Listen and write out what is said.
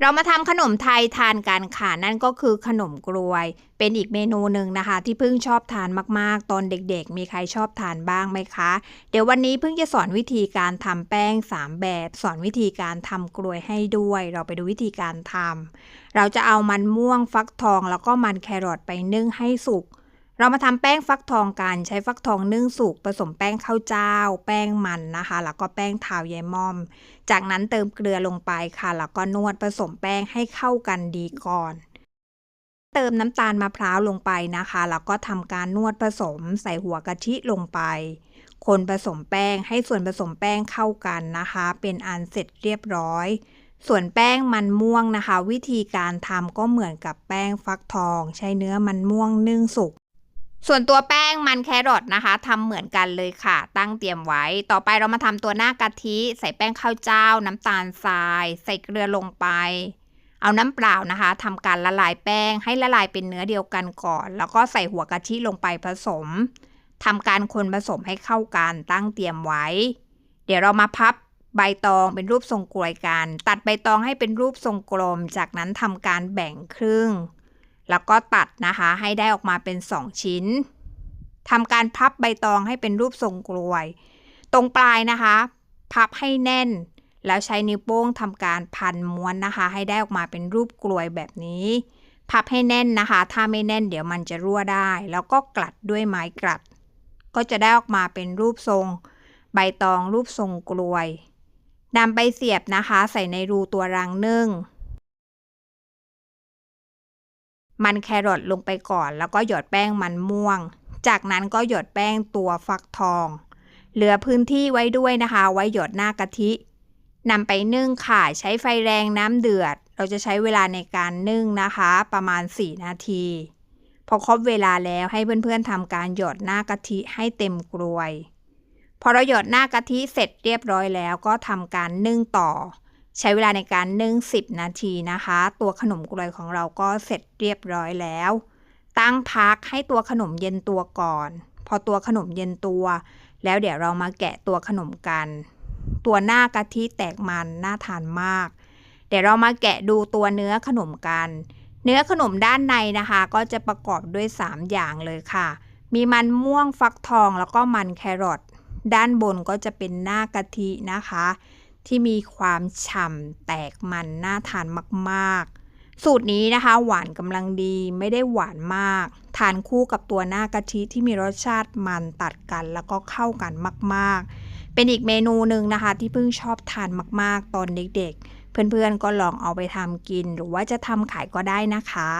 เรามาทำขนมไทยทานกันค่ะนั่นก็คือขนมกรวย เป็นอีกเมนูหนึ่งนะคะ ที่พิ่งชอบทานมากๆ ตอนเด็กๆ มีใครชอบทานบ้างไหมคะ เดี๋ยววันนี้พิ่งจะสอนวิธีการทำแป้ง 3 แบบ สอนวิธีการทำกรวยให้ด้วย เราไปดูวิธีการทำเราจะเอามันม่วงฟักทองแล้วก็มันแครอทไปนึ่งให้สุก เรามาทำแป้งฟักทองกันใช้ฟักทองนึ่งสุกผสมแป้งข้าวเจ้า แป้งมันนะคะ แล้วก็แป้งทาวยายม่อม จากนั้นเติมเกลือลงไปค่ะ แล้วก็นวดผสมแป้งให้เข้ากันดีก่อน เติมน้ำตาลมะพร้าวลงไปนะคะ แล้วก็ทำการนวดผสมใส่หัวกะทิลงไป คนผสมแป้งให้ส่วนผสมแป้งเข้ากันนะคะ เป็นอันเสร็จเรียบร้อยส่วนแป้งมันม่วงนะคะ วิธีการทำก็เหมือนกับแป้งฟักทอง ใช้เนื้อมันม่วงนึ่งสุก ส่วนตัวแป้งมันแครอทนะคะทำเหมือนกันเลยค่ะ ตั้งเตรียมไว้ ต่อไปเรามาทำตัวหน้ากะทิ ใส่แป้งข้าวเจ้า น้ำตาลทราย ใส่เกลือลงไป เอาน้ำเปล่านะคะทำการละลายแป้งให้ละลายเป็นเนื้อเดียวกันก่อน แล้วก็ใส่หัวกะทิลงไปผสมทำการคนผสมให้เข้ากัน ตั้งเตรียมไว้ เดี๋ยวเรามาพับใบตองเป็นรูปทรงกลวยกัน ตัดใบตองให้เป็นรูปทรงกลม จากนั้นทำการแบ่งครึ่ง แล้วก็ตัดนะคะให้ได้ออกมาเป็น 2 ชิ้นทำการพับใบตองให้เป็นรูปทรงกลวย ตรงปลายนะคะ พับให้แน่น แล้วใช้นิ้วโป้งทำการพันม้วนนะคะ ให้ได้ออกมาเป็นรูปกลวยแบบนี้ พับให้แน่นนะคะ ถ้าไม่แน่นเดี๋ยวมันจะรั่วได้ แล้วก็กลัดด้วยไม้กลัด ก็จะได้ออกมาเป็นรูปทรง ใบตองรูปทรงกลวยนำไปเสียบนะคะ ใส่ในรูตัวรังนึ่ง มันแครอทลงไปก่อน แล้วก็หยดแป้งมันม่วง จากนั้นก็หยดแป้งตัวฟักทอง เหลือพื้นที่ไว้ด้วยนะคะ ไว้หยดหน้ากะทินำไปนึ่งค่ะ ใช้ไฟแรงน้ำเดือด เราจะใช้เวลาในการนึ่งนะคะ ประมาณ 4 นาที พอครบเวลาแล้วให้เพื่อนๆทำการหยดหน้ากะทิให้เต็มกรวย พอเราหยดหน้ากะทิเสร็จเรียบร้อยแล้วก็ทำการนึ่งต่อ ใช้เวลาในการนึ่ง 10 นาทีนะคะ ตัวขนมกรวยของเราก็เสร็จเรียบร้อยแล้ว ตั้งพักให้ตัวขนมเย็นตัวก่อน พอตัวขนมเย็นตัว แล้วเดี๋ยวเรามาแกะตัวขนมกัน ตัวหน้ากะทิแตกมันน่าทานมาก เดี๋ยวเรามาแกะดูตัวเนื้อขนมกัน เนื้อขนมด้านในนะคะ ก็จะประกอบด้วย 3 อย่างเลยค่ะ มีมันม่วงฟักทองแล้วก็มันแครอทด้านบนก็จะเป็นหน้ากะทินะคะ ที่มีความฉ่ำแตกมันน่าทานมากๆ สูตรนี้นะคะ หวานกำลังดีไม่ได้หวานมาก ทานคู่กับตัวหน้ากะทิที่มีรสชาติมันตัดกันแล้วก็เข้ากันมาก ๆ เป็นอีกเมนูหนึ่งนะคะ ที่เพิ่งชอบทานมาก ๆ ตอนเด็ก ๆ เพื่อนๆก็ลองเอาไปทำกิน หรือว่าจะทำขายก็ได้นะคะ